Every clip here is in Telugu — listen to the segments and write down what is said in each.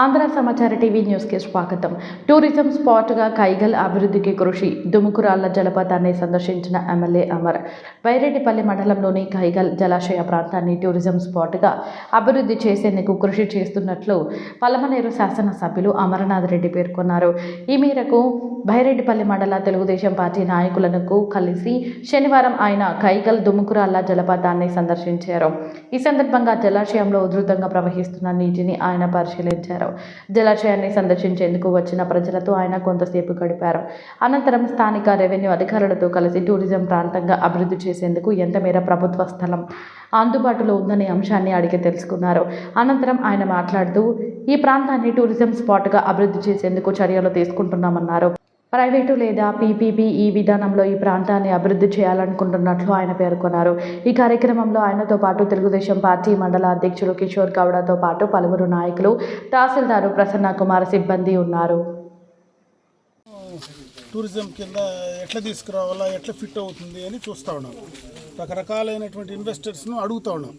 ఆంధ్ర సమాచార టీవీ న్యూస్కి స్వాగతం. టూరిజం స్పాట్గా కైగల్ అభివృద్ధికి కృషి. దుముకురాళ్ళ జలపాతాన్ని సందర్శించిన ఎమ్మెల్యే అమర్. వైరెడ్డిపల్లి మండలంలోని కైగల్ జలాశయ ప్రాంతాన్ని టూరిజం స్పాట్గా అభివృద్ధి చేసేందుకు కృషి చేస్తున్నట్లు పలమనేరు శాసనసభ్యులు అమరనాథ్ రెడ్డి పేర్కొన్నారు. ఈ మేరకు బైరెడ్డిపల్లి మండల తెలుగుదేశం పార్టీ నాయకులకు కలిసి శనివారం ఆయన కైగల్ దుముకురాళ్ళ జలపాతాన్ని సందర్శించారు. ఈ సందర్భంగా జలాశయంలో ఉధృతంగా ప్రవహిస్తున్న నీటిని ఆయన పరిశీలించారు. జలాశయాన్ని సందర్శించేందుకు వచ్చిన ప్రజలతో ఆయన కొంతసేపు గడిపారు. అనంతరం స్థానిక రెవెన్యూ అధికారులతో కలిసి టూరిజం ప్రాంతంగా అభివృద్ధి చేసేందుకు ఎంతమేర ప్రభుత్వ స్థలం అందుబాటులో ఉందనే అంశాన్ని అడిగి తెలుసుకున్నారు. అనంతరం ఆయన మాట్లాడుతూ ఈ ప్రాంతాన్ని టూరిజం స్పాట్గా అభివృద్ధి చేసేందుకు చర్యలు తీసుకుంటున్నామన్నారు. ప్రైవేటు లేదా పీపీపీ ఈ విధానంలో ఈ ప్రాంతాన్ని అభివృద్ధి చేయాలనుకుంటున్నట్లు ఆయన పేర్కొన్నారు. ఈ కార్యక్రమంలో ఆయనతో పాటు తెలుగుదేశం పార్టీ మండల అధ్యక్షులు కిషోర్ గౌడతో పాటు పలువురు నాయకులు తహసీల్దారు ప్రసన్న కుమార్ సిబ్బంది ఉన్నారు. టూరిజం కింద ఎట్లా తీసుకురావాలా ఎట్లా ఫిట్ అవుతుంది అని చూస్తూ ఉన్నాం. రకరకాలైనటువంటి ఇన్వెస్టర్స్ను అడుగుతూ ఉన్నాం.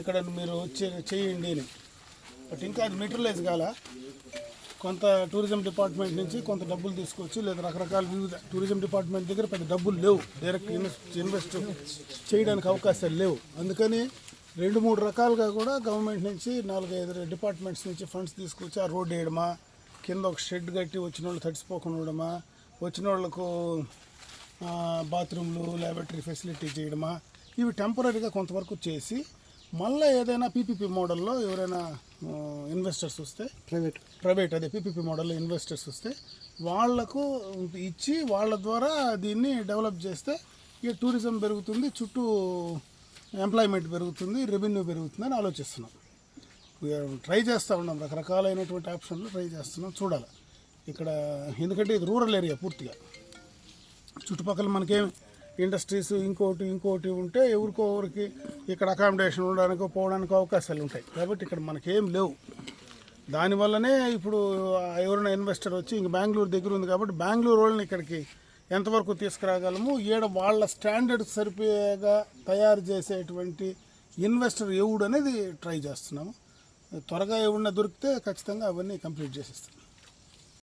ఇక్కడ మీరు వచ్చి చేయండి అని. బట్ ఇంకా అది మెటీరియలైజ్ కాలా? కొంత టూరిజం డిపార్ట్మెంట్ నుంచి కొంత డబ్బులు తీసుకొచ్చి లేదా రకరకాల వివిధ టూరిజం డిపార్ట్మెంట్ దగ్గర పెద్ద డబ్బులు లేవు. డైరెక్ట్ ఇన్వెస్ట్ ఇన్వెస్ట్ చేయడానికి అవకాశాలు లేవు. అందుకని రెండు మూడు రకాలుగా కూడా గవర్నమెంట్ నుంచి నాలుగైదు డిపార్ట్మెంట్స్ నుంచి ఫండ్స్ తీసుకొచ్చి ఆ రోడ్ వేయడమా కింద ఒక షెడ్ కట్టి వచ్చిన వాళ్ళు తడిసిపోకుండా ఉండడమా వచ్చిన వాళ్ళకు బాత్రూమ్లు ల్యాబొటరీ ఫెసిలిటీ చేయడమా ఇవి టెంపరీగా కొంతవరకు చేసి మళ్ళీ ఏదైనా పీపీపీ మోడల్లో ఎవరైనా ఇన్వెస్టర్స్ వస్తే ప్రైవేట్. ప్రైవేట్ అదే పీపీపీ మోడల్లో ఇన్వెస్టర్స్ వస్తే వాళ్ళకు ఇచ్చి వాళ్ళ ద్వారా దీన్ని డెవలప్ చేస్తే ఇక టూరిజం పెరుగుతుంది చుట్టూ ఎంప్లాయ్మెంట్ పెరుగుతుంది రెవెన్యూ పెరుగుతుంది అని ఆలోచిస్తున్నాం ట్రై చేస్తూ ఉన్నాం రకరకాలైనటువంటి ఆప్షన్లు ట్రై చేస్తున్నాం చూడాలి. ఇక్కడ ఎందుకంటే ఇది రూరల్ ఏరియా పూర్తిగా. చుట్టుపక్కల మనకేం ఇండస్ట్రీస్ ఇంకోటి ఇంకోటి ఉంటే ఎవరికో ఎవరికి ఇక్కడ అకామిడేషన్ ఉండడానికి పోవడానికి అవకాశాలు ఉంటాయి. కాబట్టి ఇక్కడ మనకేం లేవు. దానివల్లనే ఇప్పుడు ఎవరైనా ఇన్వెస్టర్ వచ్చి ఇంక బెంగళూరు దగ్గర ఉంది కాబట్టి బెంగళూరు వాళ్ళని ఇక్కడికి ఎంతవరకు తీసుకురాగలము? ఈడ వాళ్ళ స్టాండర్డ్ సరిపోయేగా తయారు చేసేటువంటి ఇన్వెస్టర్ ఎవడు అనేది ట్రై చేస్తున్నాము. త్వరగా ఎవడన్నా దొరికితే ఖచ్చితంగా అవన్నీ కంప్లీట్ చేసేస్తాం.